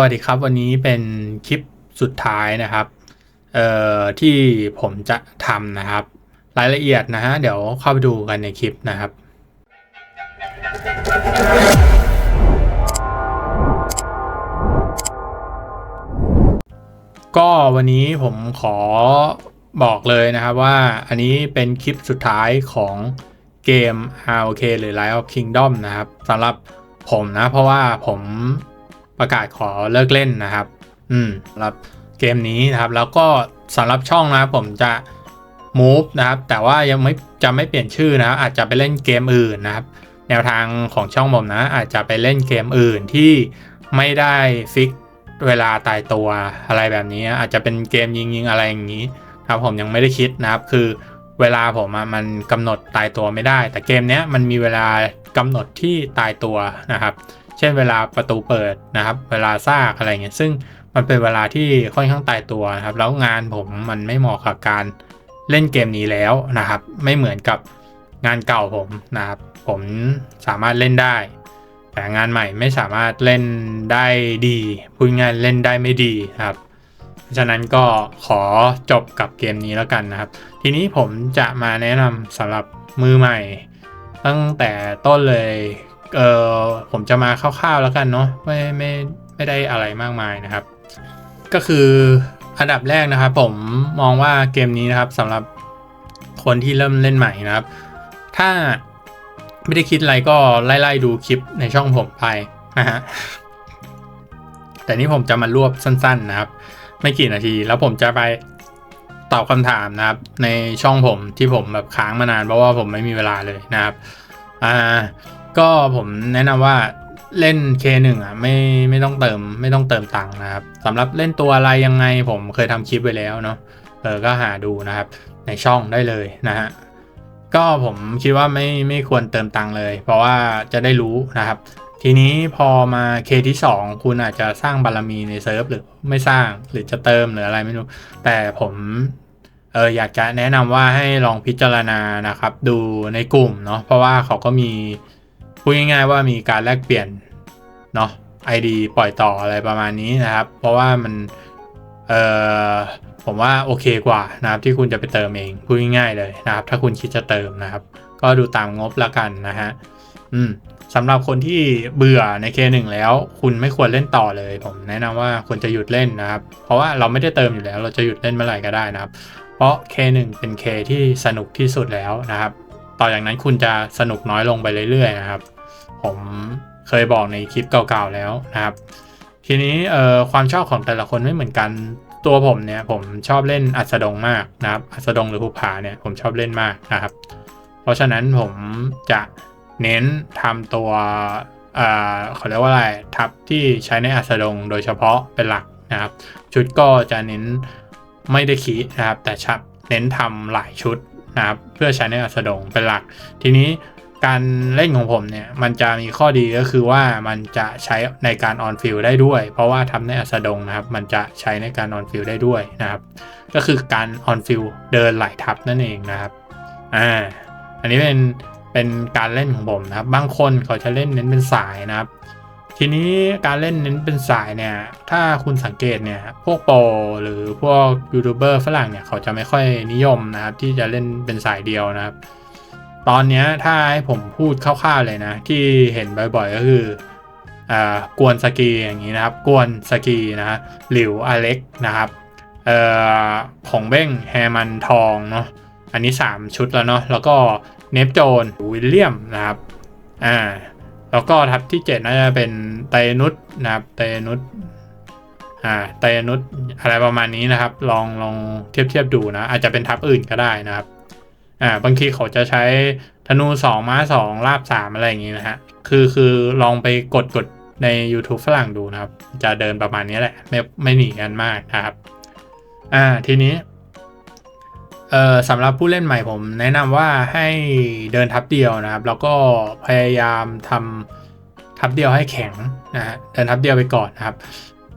วัสดีครับวันนี้เป็นคลิปสุดท้ายนะครับเอ่อที่ผมจะทำนะครับ รายละเอียดนะฮะเดี๋ยวเข้าไปดูกันในคลิปนะครับ ก็วันนี้ผมขอบอกเลยนะครับว่าอันนี้เป็นคลิปสุดท้ายของเกม ROK หรือ Rise of Kingdom นะครับสำหรับผมนะเพราะว่าผม ประกาศขอเลิกเล่นนะครับ อืมสำหรับเกมนี้นะครับ แล้วก็สำหรับช่องนะครับผมจะ move นะครับ แต่ว่ายังไม่จะไม่เปลี่ยนชื่อนะครับ อาจจะไปเล่นเกมอื่นนะครับ แนวทางของช่องผมนะ อาจจะไปเล่นเกมอื่นที่ไม่ได้ฟิกเวลาตายตัวอะไรแบบนี้ อาจจะเป็นเกมยิงยิงๆอะไรอย่างนี้ครับผมยังไม่ได้คิดนะครับ คือเวลาผมอะมันกำหนดตายตัวไม่ได้ แต่เกมเนี้ยมันมีเวลากำหนดที่ตายตัวนะครับ เช่นเวลาประตูเปิดนะครับ เวลาซากอะไรเงี้ยซึ่งมันเป็นเวลาที่ค่อนข้างตายตัวนะครับ แล้วงานผมมันไม่เหมาะกับการเล่นเกมนี้แล้วนะครับ ไม่เหมือนกับงานเก่าผมนะครับ ผมสามารถเล่นได้ แต่งานใหม่ไม่สามารถเล่นได้ดีพูดง่ายเล่นได้ไม่ดีครับเพราะฉะนั้นก็ขอจบกับเกมนี้แล้วกันนะครับ ทีนี้ผมจะมาแนะนำสำหรับมือใหม่ ตั้งแต่ต้นเลย เออผมจะมาคร่าวๆแล้วกันเนาะไม่ไม่ไม่ได้อะไรมากมายนะครับ ก็คืออันดับแรกนะครับ ผมมองว่าเกมนี้นะครับสำหรับคนที่เริ่มเล่นใหม่นะครับ ถ้าไม่ได้คิดอะไรก็ไล่ๆดูคลิปในช่องผมไปนะฮะแต่นี่ผมจะมารวบสั้น ๆนะครับ ไม่กี่นาที แล้วผมจะไปตอบคำถามนะครับ ในช่องผมที่ผมแบบค้างมานานเพราะว่าผมไม่มีเวลาเลยนะครับ อ่า ก็ผมแนะนำว่าเล่น K1 อะไม่ไม่ต้องเติมไม่ต้องเติมตังค์นะครับสำหรับเล่นตัวอะไรยังไงผมเคยทำคลิปไว้แล้วเนาะเออก็หาดูนะครับในช่องได้เลยนะฮะก็ผมคิดว่าไม่ไม่ควรเติมตังค์เลย เพราะว่าจะได้รู้นะครับ ทีนี้พอมาเคที่ 2 คุณอาจจะสร้างบารมีในเซิร์ฟหรือไม่สร้างหรือจะเติมหรืออะไรไม่รู้ แต่ผมเอออยากจะแนะนำว่าให้ลองพิจารณานะครับ ดูในกลุ่มเนาะเพราะว่าเขาก็มี พูดง่ายๆว่ามีการแลกเปลี่ยนเนาะ ID ปล่อยต่ออะไรประมาณนี้นะครับ เพราะว่ามันเออผมว่าโอเคกว่านะครับที่คุณจะไปเติมเองพูดง่ายๆเลยนะครับ ถ้าคุณคิดจะเติมนะครับ ก็ดูตามงบล้วกันนะฮะอืมสำหรับคนที่เบื่อใน K1 แล้ว คุณไม่ควรเล่นต่อเลย ผมแนะนำว่าควรจะหยุดเล่นนะครับ เพราะว่าเราไม่ได้เติมอยู่แล้ว เราจะหยุดเล่นเมื่อไหร่ก็ได้นะครับ เพราะ K1 เป็น K ที่สนุกที่สุดแล้วนะครับ ต่อจากนั้นคุณจะสนุกน้อยลงไปเรื่อยๆนะครับ ผมเคยบอกในคลิปเก่าๆแล้วนะครับ ทีนี้เอ่อความชอบของแต่ละคนไม่เหมือนกันตัวผมเนี่ยผมชอบเล่นอัสดงมากนะครับอัสดงหรือภูผาเนี่ยผมชอบเล่นมากนะครับ เพราะฉะนั้นผมจะเน้นทำตัวเอ่อเขาเรียกว่าอะไรทับที่ใช้ในอัสดงโดยเฉพาะเป็นหลักนะครับ ชุดก็จะเน้นไม่ได้คีย์นะครับ แต่ชับเน้นทำหลายชุดนะครับเพื่อใช้ในอัสดงเป็นหลัก ทีนี้ การเล่นของผมเนี่ยมันจะมีข้อดีก็คือว่ามันจะใช้ในการออนฟิลได้ด้วย เพราะว่าทำในอัสดงนะครับมันจะใช้ในการออนฟิลได้ด้วยนะครับ ก็คือการออนฟิลเดินหลายทับนั่นเองนะครับอ่าอันนี้เป็นเป็นการเล่นของผมนะครับ บางคนเขาจะเล่นเน้นเป็นสายนะครับ ทีนี้การเล่นเน้นเป็นสายเนี่ยถ้าคุณสังเกตเนี่ยพวกโปรหรือพวกยูทูบเบอร์ฝรั่งเนี่ยเขาจะไม่ค่อยนิยมนะครับ ที่จะเล่นเป็นสายเดียวนะครับ ตอนนี้ถ้าให้ผมพูดคร่าวๆเลยนะ ที่เห็นบ่อยๆก็คืออ่ากวนสกีอย่างนี้นะครับ กวนสกีนะฮะหลิวอเล็กนะครับเอ่อของเบ้งแฮมันทองเนาะอันนี้ 3 ชุดแล้วเนาะแล้วก็เนฟโจนวิลเลียมนะครับอ่าแล้วก็ทัพที่ 7 น่าจะเป็นไตนุษนะครับไตนุษอ่าไตนุษอะไรประมาณนี้นะครับ ลองลองเทียบเทียบดูนะ อาจจะเป็นทัพอื่นก็ได้นะครับ อ่าบางทีเขาจะใช้ธนูสองม้าสองลาบสามอะไรอย่างงี้นะฮะ คือคือลองไปกดกดใน YouTube ฝรั่งดูนะครับ จะเดินประมาณนี้แหละ ไม่ไม่หนีกันมากนะครับ อ่าทีนี้เอ่อสำหรับผู้เล่นใหม่ผมแนะนำว่าให้เดินทับเดียวนะครับ แล้วก็พยายามทำทับเดียวให้แข็งนะฮะเดินทับเดียวไปก่อนนะครับ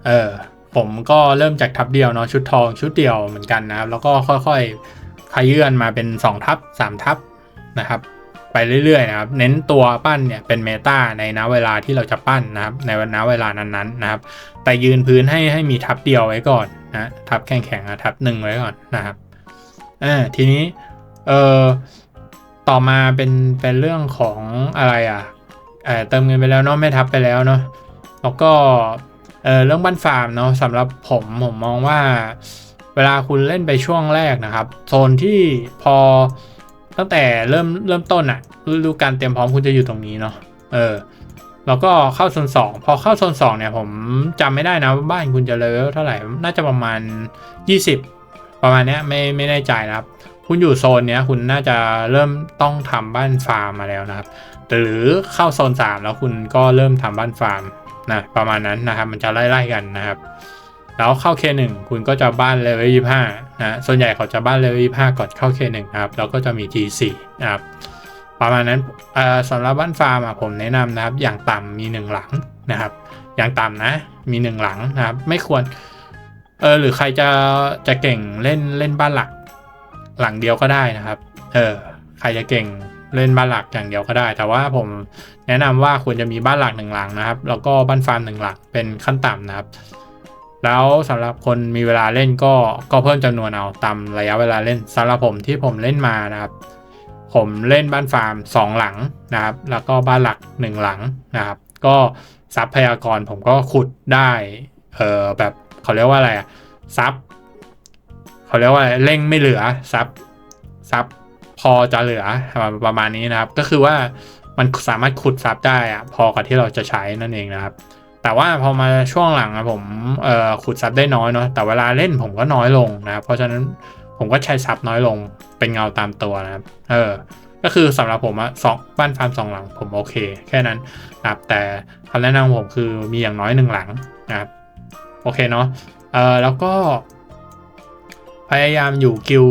เออผมก็เริ่มจากทับเดียวเนาะชุดทองชุดเดียวเหมือนกันนะครับ แล้วก็ค่อยๆ ขยื่นมาเป็น2ทับ3ทับนะครับไปเรื่อยๆนะครับ เน้นตัวปั้นเนี่ยเป็นเมตาในณเวลาที่เราจะปั้นนะครับ ในณเวลานั้นๆนะครับ แต่ยืนพื้นให้ให้มีทับเดียวไว้ก่อนนะทับแข็งๆนะทับหนึ่งไว้ก่อนนะครับอ่าทีนี้เอ่อต่อมาเป็นเป็นเรื่องของอะไรอะเอ่อเติมเงินไปแล้วเนาะไม่ทับไปแล้วเนาะแล้วก็เอ่อเรื่องบ้านฟาร์มเนาะสำหรับผมผมมองว่า เวลาคุณเล่นไปช่วงแรกนะครับ โซนที่พอตั้งแต่เริ่มเริ่มต้นอะฤดูการเตรียมพร้อมคุณจะอยู่ตรงนี้เนาะเออแล้วก็เข้าโซนสองพอเข้าโซนสองเนี่ยผมจำไม่ได้นะบ้านคุณจะเลเวลเท่าไหร่ น่าจะประมาณ 20 ประมาณเนี้ยไม่ไม่แน่ใจนะครับ คุณอยู่โซนเนี้ยคุณน่าจะเริ่มต้องทำบ้านฟาร์มมาแล้วนะครับ หรือเข้าโซน 3 แล้วคุณก็เริ่มทำบ้านฟาร์มนะประมาณนั้นนะครับ มันจะไล่ๆกันนะครับ แล้วเข้า K1 คุณก็จะบ้านเลเวล25นะส่วนใหญ่เขาจะบ้านเลเวล25ก่อนเข้า K1 นะครับแล้วก็จะมี G4 นะครับประมาณนั้นสำหรับบ้านฟาร์มผมแนะนำนะครับ อย่างต่ำมี 1 หลังนะครับ อย่างต่ำนะมี 1 หลังนะครับ ไม่ควรเออหรือใครจะจะเก่งเล่นเล่นบ้านหลัก หลังเดียวก็ได้นะครับเออใครจะเก่งเล่นบ้านหลักอย่างเดียวก็ได้ แต่ว่าผมแนะนำว่าควรจะมีบ้านหลักหนึ่งหลังนะครับ แล้วก็บ้านฟาร์มหนึ่งหลังเป็นขั้นต่ำนะครับ แล้วสำหรับคนมีเวลาเล่นก็ก็เพิ่มจำนวนเอาตามระยะเวลาเล่นสำหรับผมที่ผมเล่นมานะครับ ผมเล่นบ้านฟาร์ม 2 หลังนะครับ แล้วก็บ้านหลัก 1 หลังนะครับ ก็ทรัพยากรผมก็ขุดได้เออแบบเขาเรียกว่าอะไรอะทรัพย์เขาเรียกว่าเร่งไม่เหลือทรัพย์ทรัพย์พอจะเหลือประมาณนี้นะครับ ก็คือว่ามันสามารถขุดทรัพย์ได้อะพอกับที่เราจะใช้นั่นเองนะครับ แต่ว่าพอมาช่วงหลังอะผมเอ่อขุดซับได้น้อยเนาะแต่เวลาเล่นผมก็น้อยลงนะครับเพราะฉะนั้นผมก็ใช้ซับน้อยลงเป็นเงาตามตัวนะครับ เออ ก็คือสำหรับผมอะสองบ้านฟาร์มสองหลังผมโอเค แค่นั้นนะครับแต่คำแนะนำของผมคือมีอย่างน้อยหนึ่งหลังนะครับโอเคเนาะเออแล้วก็ พยายามอยู่กิล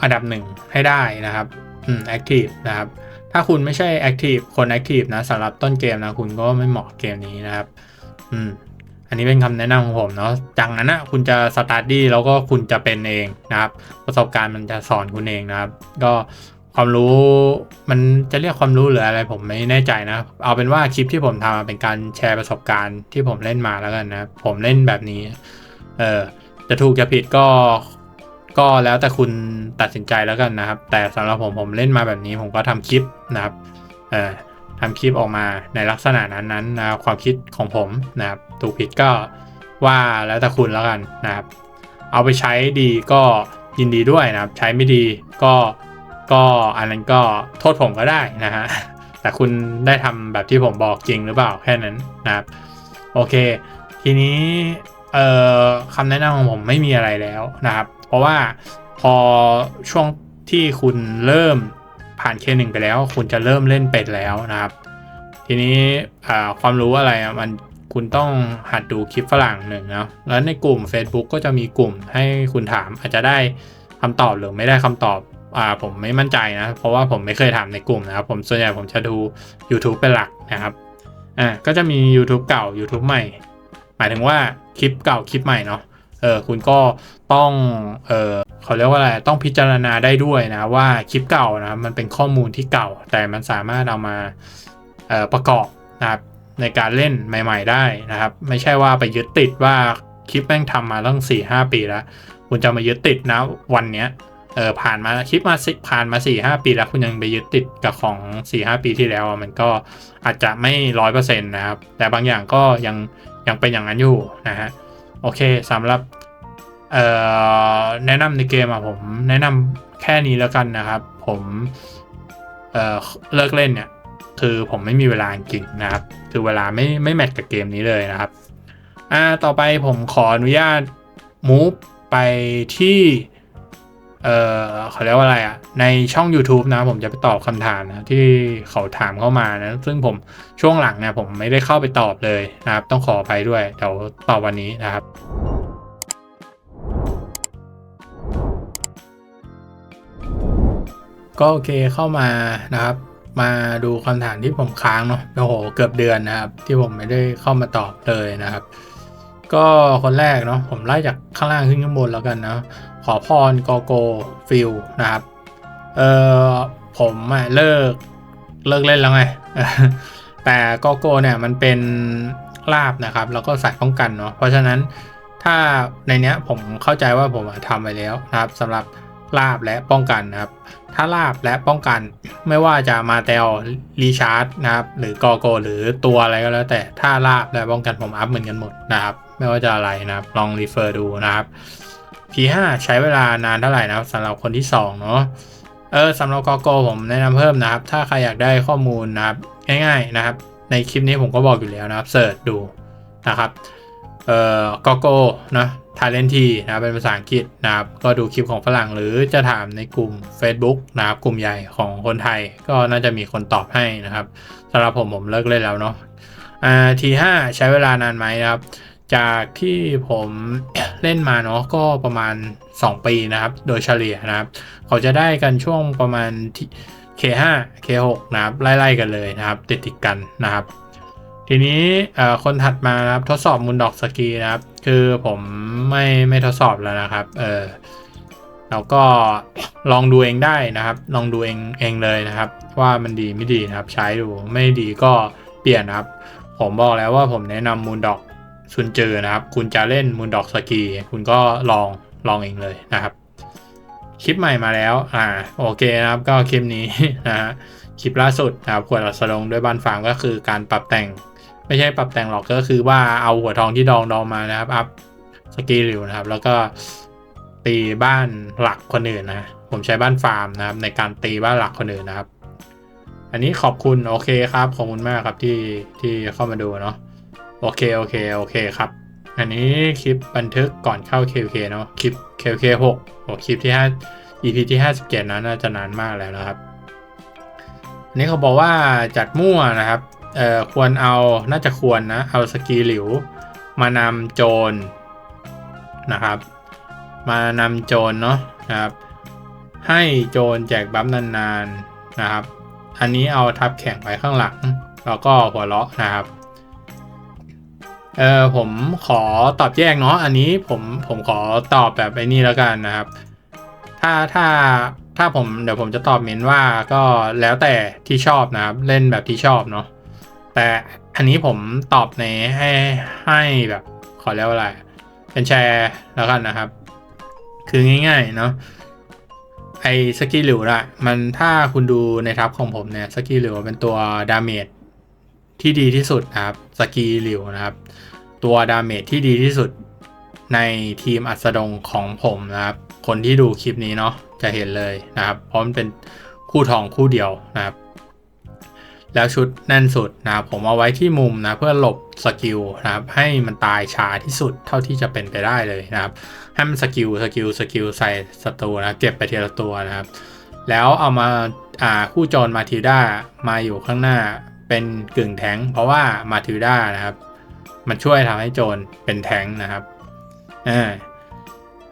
อันดับหนึ่งให้ได้นะครับอืมแอคทีฟนะครับถ้าคุณไม่ใช่แอคทีฟคนแอคทีฟนะสำหรับต้นเกมนะคุณก็ไม่เหมาะเกมนี้นะครับ อืม อันนี้เป็นคำแนะนำของผมเนาะจากนั้นนะคุณจะสตาร์ดี้แล้วก็คุณจะเป็นเองนะครับ ประสบการณ์มันจะสอนคุณเองนะครับ ก็ความรู้มันจะเรียกความรู้หรืออะไรผมไม่แน่ใจนะ เอาเป็นว่าคลิปที่ผมทำเป็นการแชร์ประสบการณ์ที่ผมเล่นมาแล้วกันนะ ผมเล่นแบบนี้ เออจะถูกจะผิดก็ก็แล้วแต่คุณตัดสินใจแล้วกันนะครับ แต่สำหรับผมผมเล่นมาแบบนี้ผมก็ทำคลิปนะครับ เออ ทำคลิปออกมาในลักษณะนั้นนั้นนะความคิดของผมนะครับถูกผิดก็ว่าแล้วแต่คุณแล้วกันนะครับ เอาไปใช้ดีก็ยินดีด้วยนะครับ ใช้ไม่ดีก็ก็อันนั้นก็โทษผมก็ได้นะฮะแต่คุณได้ทำแบบที่ผมบอกจริงหรือเปล่าแค่นั้นนะครับ โอเค ทีนี้เอ่อคำแนะนำของผมไม่มีอะไรแล้วนะครับ เพราะว่าพอช่วงที่คุณเริ่ม ผ่านเคหนึ่งไปแล้ว คุณจะเริ่มเล่นเป็ดแล้วนะครับ ทีนี้ความรู้อะไรมันคุณต้องหัดดูคลิปฝรั่งหนึ่งนะแล้วในกลุ่ม Facebook ก็จะมีกลุ่มให้คุณถามอาจจะได้คำตอบหรือไม่ได้คำตอบอ่าผมไม่มั่นใจนะ เพราะว่าผมไม่เคยถามในกลุ่มนะครับ ผมส่วนใหญ่ผมจะดู YouTube เป็นหลักนะครับอ่าก็จะมี YouTube เก่า YouTube ใหม่ หมายถึงว่าคลิปเก่าคลิปใหม่เนาะ เออคุณก็ต้องเออเขาเรียกว่าอะไรต้องพิจารณาได้ด้วยนะว่าคลิปเก่านะมันเป็นข้อมูลที่เก่า แต่มันสามารถเอามาประกอบนะครับในการเล่นใหม่ ๆ ได้นะครับ ไม่ใช่ว่าไปยึดติดว่าคลิปแม่งทำมาตั้ง4 5 ปีแล้ว คุณจะมายึดติดนะวันเนี้ยเออผ่านมาคลิปมาสิผ่านมา4ี่หปีแล้วคุณยังไปยึดติดกับของ4ี่หปีที่แล้วมันก็อาจจะไม่ร้อยเปอร์เซ็นต์นะครับ แต่บางอย่างก็ยังยังเป็นอย่างนั้นอยู่นะฮะ โอเคสำหรับแนะนำในเกมอะผมแนะนำแค่นี้แล้วกันนะครับ ผมเเลิกเล่นเนี่ยคือผมไม่มีเวลาจริงนะครับ คือเวลาไม่ไม่แมทกับเกมนี้เลยนะครับอ่าต่อไปผมขออนุญาตมูฟไปที่ เออเขาเรียกว่าอะไรอะ ในช่อง YouTube นะผมจะไปตอบคำถามนะที่เขาถามเข้ามานะ ซึ่งผมช่วงหลังเนี่ยผมไม่ได้เข้าไปตอบเลยนะครับ ต้องขอไปด้วยเดี๋ยวตอบวันนี้นะครับก็โอเคเข้ามานะครับ มาดูคำถามที่ผมค้างเนาะโอ้โหเกือบเดือนนะครับ ที่ผมไม่ได้เข้ามาตอบเลยนะครับ ก็คนแรกเนาะผมไล่จากข้างล่างขึ้นข้างบนแล้วกันนะขอพรโกโกฟิลนะครับเออผมเลิกเลิกเล่นแล้วไงแต่โกโกเนี่ยมันเป็นลาบนะครับ แล้วก็สายป้องกันเนาะเพราะฉะนั้นถ้าในเนี้ยผมเข้าใจว่าผมทำไปแล้วนะครับสำหรับลาบและป้องกันนะครับ ถ้าลาบและป้องกันไม่ว่าจะมาเตลรีชาร์ดนะครับ หรือกอโก หรือตัวอะไรก็แล้วแต่ถ้าลาบและป้องกันผมอัพเหมือนกันหมดนะครับ ไม่ว่าจะอะไรนะครับ ลองรีเฟอร์ดูนะครับ P5 ใช้เวลานานเท่าไหร่นะครับสำหรับคนที่2เนาะเออสำหรับกอโกผมแนะนำเพิ่มนะครับ ถ้าใครอยากได้ข้อมูลนะครับ ง่าย ๆนะครับ ในคลิปนี้ผมก็บอกอยู่แล้วนะครับเสิร์ชดูนะครับเอ่อกอโกนะทาเลนทีนะเป็นภาษาอังกฤษนะครับ ก็ดูคลิปของฝรั่งหรือจะถามในกลุ่ม Facebook นะครับ กลุ่มใหญ่ของคนไทยก็น่าจะมีคนตอบให้นะครับสำหรับผมผมเลิกเล่นแล้วเนาะอ่าทีห้าใช้เวลานานไหมนะครับ จากที่ผมเล่นมาเนาะก็ประมาณ 2 ปีนะครับ โดยเฉลี่ยนะครับ เขาจะได้กันช่วงประมาณที่ K5 K6 นะครับไล่ๆกันเลยนะครับ ติดติดกันนะครับ ทีนี้คนถัดมานะครับทดสอบมุนดอกสกีนะครับ คือผมไม่ไม่ทดสอบแล้วนะครับเออแล้วก็ลองดูเองได้นะครับ ลองดูเองเองเลยนะครับ ว่ามันดีไม่ดีนะครับ ใช้ดูไม่ดีก็เปลี่ยนนะครับ ผมบอกแล้วว่าผมแนะนำมูนดอก ซุนเจอนะครับ คุณจะเล่นมูนดอกสกี คุณก็ลองลองเองเลยนะครับคลิปใหม่มาแล้วอ่าโอเคนะครับก็คลิปนี้นะฮะคลิปล่าสุดนะครับขวดอัสดงด้วยบ้านฟาร์มก็คือการปรับแต่ง ไม่ใช่ปรับแต่งหรอกก็คือว่าเอาหัวทองที่ดองดองมานะครับอัพสกีริวนะครับ แล้วก็ตีบ้านหลักคนอื่นนะผมใช้บ้านฟาร์มนะครับ ในการตีบ้านหลักคนอื่นนะครับ อันนี้ขอบคุณโอเคครับขอบคุณมากครับที่ที่เข้ามาดูเนาะ โอเค โอเค โอเคครับ อันนี้คลิปบันทึกก่อนเข้า KK เนาะ คลิป KK 6โอ้คลิปที่ 5 EP ที่ 57นั้นน่าจะนานมากแล้วนะครับ อันนี้เขาบอกว่าจัดมั่วนะครับ เอ่อ ควรเอา น่าจะควรนะ เอาสกีหลิว มานำโจรนะครับ มานำโจรเนาะนะครับ ให้โจรแจกบัฟนานๆนะครับ อันนี้เอาทับแข่งไปข้างหลัง แล้วก็หัวเราะนะครับ เออผมขอตอบแยกเนาะอันนี้ผมผมขอตอบแบบไอ้นี่แล้วกันนะครับ ถ้าถ้าถ้าผมเดี๋ยวผมจะตอบเมนว่าก็แล้วแต่ที่ชอบนะครับ เล่นแบบที่ชอบเนาะแต่อันนี้ผมตอบในให้ให้แบบขอเรียกว่าอะไร เป็นแชร์แล้วกันนะครับ คือง่ายๆเนาะไอ้สกิลหลิวละมันถ้าคุณดูในทับของผมเนี่ยสกิลหลิวเป็นตัวดาเมจ ที่ดีที่สุดนะครับสกีหลิวนะครับ ตัวดาเมจที่ดีที่สุดในทีมอัสดงของผมนะครับ คนที่ดูคลิปนี้เนาะจะเห็นเลยนะครับ เพราะมันเป็นคู่ทองคู่เดียวนะครับ แล้วชุดแน่นสุดนะครับผมเอาไว้ที่มุมนะเพื่อหลบสกิลนะครับให้มันตายช้าที่สุดเท่าที่จะเป็นไปได้เลยนะครับให้มันสกิลสกิลสกิลใส่ศัตรูนะเก็บไปทีละตัวนะครับ แล้วเอามาอ่าคู่โจรมาทิวด้ามาอยู่ข้างหน้า เป็นกึ่งแทงเพราะว่ามาทิวด้านะครับ มันช่วยทำให้โจรเป็นแทงนะครับอ่า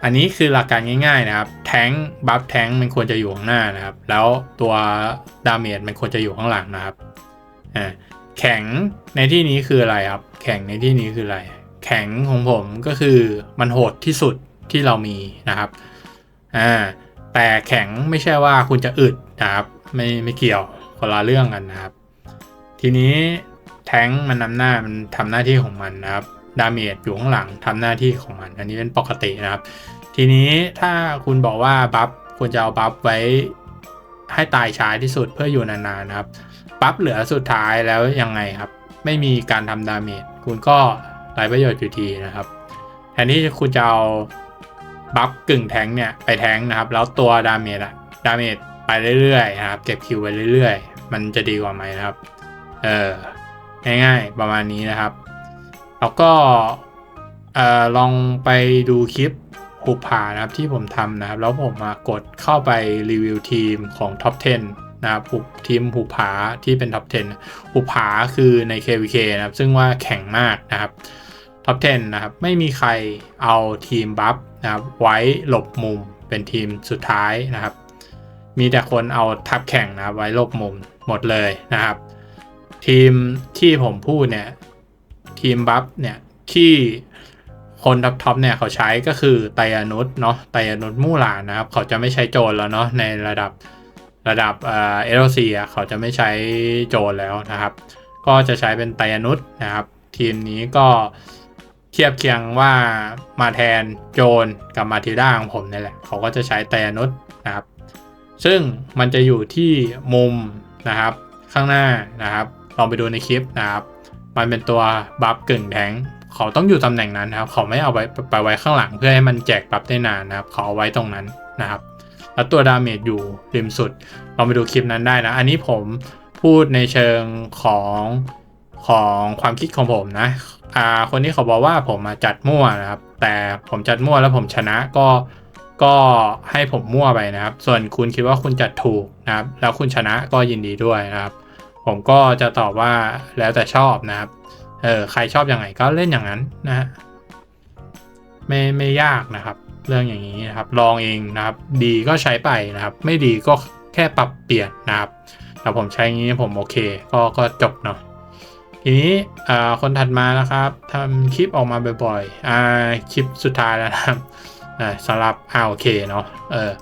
อันนี้คือหลักการง่ายๆนะครับ แทงบัฟแทงมันควรจะอยู่ข้างหน้านะครับ แล้วตัวดาเมจมันควรจะอยู่ข้างหลังนะครับอ่าแข็งในที่นี้คืออะไรครับ แข็งในที่นี้คืออะไร แข็งของผมก็คือมันโหดที่สุดที่เรามีนะครับอ่าแต่แข็งไม่ใช่ว่าคุณจะอึดนะครับ ไม่ไม่เกี่ยวคนละเรื่องกันนะครับ ทีนี้แท้งมันนำหน้ามันทำหน้าที่ของมันนะครับดาเมจอยู่ข้างหลังทำหน้าที่ของมัน อันนี้เป็นปกตินะครับ ทีนี้ถ้าคุณบอกว่าบัฟควรจะเอาบัฟไว้ให้ตายช้าที่สุดเพื่ออยู่นานๆนะครับบัฟเหลือสุดท้ายแล้วยังไงครับ ไม่มีการทำดาเมจคุณก็ไร้ประโยชน์อยู่ดีนะครับแทนที่คุณจะเอาบัฟกึ่งแทงเนี่ยไปแทงนะครับ แล้วตัวดาเมจอะดาเมจไปเรื่อยๆนะครับเก็บคิวไปเรื่อยๆ มันจะดีกว่าไหมนะครับ เออง่ายๆประมาณนี้นะครับ แล้วก็เออลองไปดูคลิปหูผานะครับที่ผมทำนะครับ แล้วผมมากดเข้าไปรีวิวทีมของ Top 10 นะครับหูทีมหูผาที่เป็น Top 10หูผาคือใน KVK นะครับ ซึ่งว่าแข็งมากนะครับ Top 10 นะครับ ไม่มีใครเอาทีมบัฟนะครับ ไว้หลบมุมเป็นทีมสุดท้ายนะครับ มีแต่คนเอาทับแข่งนะครับ ไว้หลบมุมหมดเลยนะครับ ทีมที่ผมพูดเนี่ย ทีมบัฟเนี่ย ที่คนท็อปทเนี่ยเขาใช้ก็คือไตรนุษเนาะไตรนุษมู่หลานนะครับ เขาจะไม่ใช้โจรแล้วเนาะในระดับระดับเอ่อ LC อะเขาจะไม่ใช้โจนแล้วนะครับ ก็จะใช้เป็นไตรนุษนะครับ ทีมนี้ก็เทียบเคียงว่ามาแทนโจนกับมาทิด้าของผมนี่แหละ เขาก็จะใช้ไตรนุษนะครับ ซึ่งมันจะอยู่ที่มุมนะครับข้างหน้านะครับ ลองไปดูในคลิปนะครับ มันเป็นตัวบัฟกึ่งแทงเขาต้องอยู่ตำแหน่งนั้นนะครับ เขาไม่เอาไว้ไปไว้ข้างหลังเพื่อให้มันแจกบัฟได้นานนะครับ เขาเอาไว้ตรงนั้นนะครับ แล้วตัวดาเมจอยู่ริมสุด ลองไปดูคลิปนั้นได้นะ อันนี้ผมพูดในเชิงของของความคิดของผมนะ อ่า คนที่เขาบอกว่าผมมาจัดมั่วนะครับ แต่ผมจัดมั่วแล้วผมชนะก็ก็ให้ผมมั่วไปนะครับ ส่วนคุณคิดว่าคุณจัดถูกนะครับ แล้วคุณชนะก็ยินดีด้วยนะครับ ผมก็จะตอบว่าแล้วแต่ชอบนะครับ เออใครชอบอย่างไรก็เล่นอย่างนั้นนะฮะไม่ไม่ยากนะครับ เรื่องอย่างนี้นะครับ ลองเองนะครับ ดีก็ใช้ไปนะครับ ไม่ดีก็แค่ปรับเปลี่ยนนะครับแต่ผมใช้อย่างนี้ผมโอเค ก็ก็จบเนาะทีนี้อ่าคนถัดมานะครับทำคลิปออกมาบ่อยๆคลิปสุดท้ายแล้วนะครับสำหรับอ่าโอเคเนาะเออ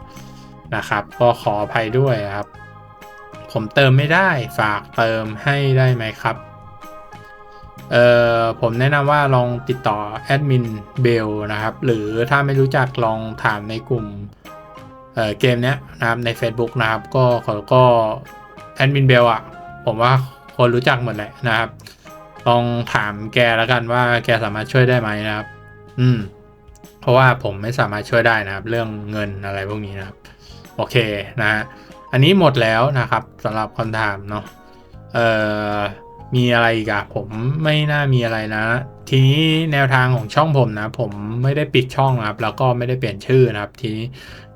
นะครับ ก็ขออภัยด้วยครับ ผมเติมไม่ได้ฝากเติมให้ได้ไหมครับ เอ่อผมแนะนำว่าลองติดต่อแอดมินเบลนะครับ หรือถ้าไม่รู้จักลองถามในกลุ่มเเกมเนี้ยนะครับใน Facebook นะครับ ก็เขาก็แอดมินเบลอะผมว่าคนรู้จักหมดแหละนะครับ ลองถามแกแล้วกันว่าแกสามารถช่วยได้ไหมนะครับ อืม เพราะว่าผมไม่สามารถช่วยได้นะครับ เรื่องเงินอะไรพวกนี้นะครับ โอเคนะฮะ อันนี้หมดแล้วนะครับสำหรับคำถามเนาะเอ่อมีอะไรอีกอะผมไม่น่ามีอะไรนะ ทีนี้แนวทางของช่องผมนะ ผมไม่ได้ปิดช่องนะครับ แล้วก็ไม่ได้เปลี่ยนชื่อนะครับ ทีนี้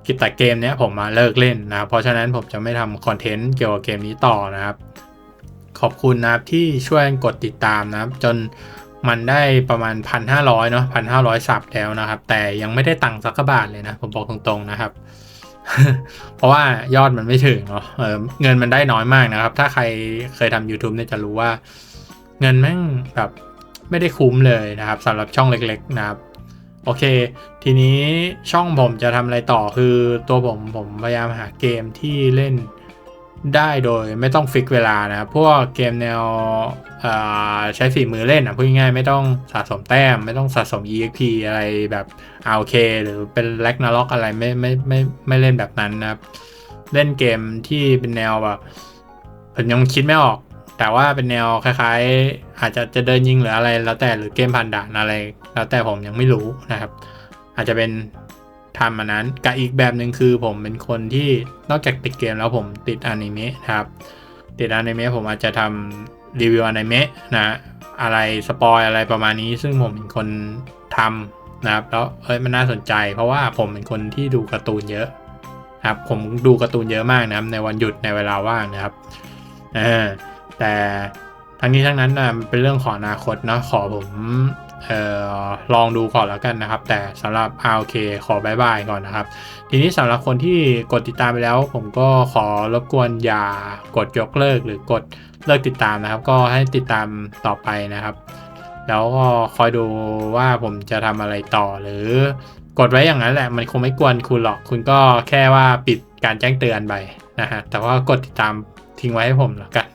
กิจเกมเนี้ยผมมาเลิกเล่นนะเพราะฉะนั้นผมจะไม่ทำคอนเทนต์เกี่ยวกับเกมนี้ต่อนะครับ ขอบคุณนะครับที่ช่วยกดติดตามนะครับ จนมันได้ประมาณ 1,500เนาะ1,500สับแล้วนะครับ แต่ยังไม่ได้ตังค์สักบาทเลยนะ ผมบอกตรงๆนะครับ เพราะว่ายอดมันไม่ถึงเนาะเเงินมันได้น้อยมากนะครับ ถ้าใครเคยทำ YouTube เนี่ยจะรู้ว่า เงินแม่งแบบไม่ได้คุ้มเลยนะครับสำหรับช่องเล็กๆนะครับ โอเค ทีนี้ช่องผมจะทำอะไรต่อคือตัวผมผมพยายามหาเกมที่เล่น ได้โดยไม่ต้องฟิกเวลานะครับ พวกเกมแนวใช้ฝีมือเล่นอะพูดง่ายๆไม่ต้องสะสมแต้ม ไม่ต้องสะสม EXP อะไรแบบ RK หรือเป็น r a g n a r o k อะไรไม่ไม่ไม่ไม่เล่นแบบนั้นนะครับ เล่นเกมที่เป็นแนวแบบผมยังคิดไม่ออก แต่ว่าเป็นแนวคล้ายๆ อาจจะจะเดินยิงหรืออะไรแล้วแต่หรือเกมผ่านด่านอะไร แล้วแต่ผมยังไม่รู้นะครับ อาจจะเป็น ทำอันนั้นกับอีกแบบหนึ่งคือผมเป็นคนที่นอกจากติดเกมแล้วผมติดอนิเมะครับ ติดอนิเมะผมอาจจะทำรีวิวอนิเมะนะอะไรสปอยอะไรประมาณนี้ ซึ่งผมเป็นคนทำนะครับแล้วเอ้ยมันน่าสนใจ เพราะว่าผมเป็นคนที่ดูการ์ตูนเยอะครับผมดูการ์ตูนเยอะมากนะครับในวันหยุดในเวลาว่างนะครับอแต่ ทั้งนี้ทั้งนั้นนะมันเป็นเรื่องของอนาคตนะขอผมออลองดูก่อนแล้วกันนะครับ แต่สำหรับ RK ขอบายบายก่อนนะครับ ทีนี้สำหรับคนที่กดติดตามไปแล้ว ผมก็ขอรบกวนอย่ากดยกเลิกหรือกดเลิกติดตามนะครับ ก็ให้ติดตามต่อไปนะครับ แล้วก็คอยดูว่าผมจะทำอะไรต่อหรือกดไว้อย่างนั้นแหละ มันคงไม่กวนคุณหรอก คุณก็แค่ว่าปิดการแจ้งเตือนไปนะฮะแต่ว่ากดติดตามทิ้งไว้ให้ผมแล้วกัน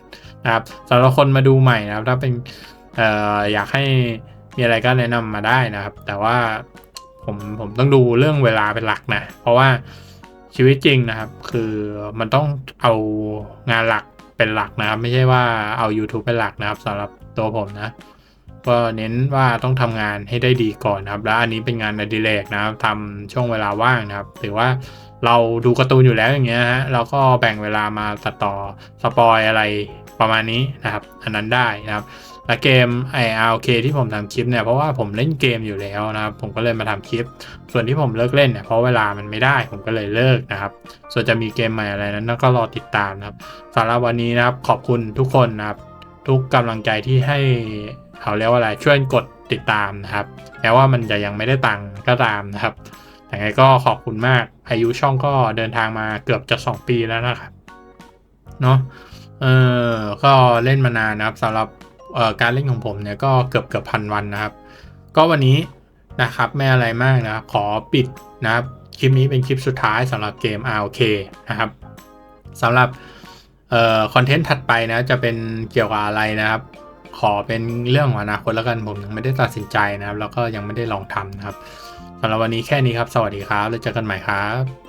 นะครับสำหรับคนมาดูใหม่นะครับ ถ้าเป็นเอ่ออยากให้มีอะไรก็แนะนำมาได้นะครับ แต่ว่าผมผมต้องดูเรื่องเวลาเป็นหลักนะ เพราะว่าชีวิตจริงนะครับ คือมันต้องเอางานหลักเป็นหลักนะครับ ไม่ใช่ว่าเอา YouTube เป็นหลักนะครับสำหรับตัวผมนะก็เน้นว่าต้องทำงานให้ได้ดีก่อนนะครับ แล้วอันนี้เป็นงานอดิเรกนะครับทำช่วงเวลาว่างนะครับถือว่าเราดูการ์ตูนอยู่แล้วอย่างเงี้ยฮะเราก็แบ่งเวลามาตัดต่อสปอยอะไร ประมาณนี้นะครับ อันนั้นได้นะครับและเกมไออาเคที่ผมทำคลิปเนี่ยเพราะว่าผมเล่นเกมอยู่แล้วนะครับ ผมก็เลยมาทำคลิป ส่วนที่ผมเลิกเล่นเนี่ยเพราะเวลามันไม่ได้ผมก็เลยเลิกนะครับ ส่วนจะมีเกมใหม่อะไรนั้นก็รอติดตามนะครับสำหรับวันนี้นะครับขอบคุณทุกคนนะครับ ทุกกำลังใจที่ให้เขาเรียกว่าอะไรช่วยกดติดตามนะครับแม้ว่ามันจะยังไม่ได้ตังก็ตามนะครับแต่ไงก็ขอบคุณมากอายุช่องก็เดินทางมาเกือบจะ 2 ปีแล้วนะครับเนาะ เออก็เล่นมานานนะครับสำหรับการเล่นของผมเนี่ยก็เกือบเกือบพันวันนะครับ ก็วันนี้นะครับไม่อะไรมากนะครับขอปิดนะครับคลิปนี้เป็นคลิปสุดท้ายสำหรับเกม ROK นะครับสำหรับเอ่อคอนเทนต์ถัดไปนะจะเป็นเกี่ยวกับอะไรนะครับ ขอเป็นเรื่องของอนาคตแล้วกันผมยังไม่ได้ตัดสินใจนะครับ แล้วก็ยังไม่ได้ลองทำนะครับสำหรับวันนี้แค่นี้ครับ สวัสดีครับแล้วเจอกันใหม่ครับ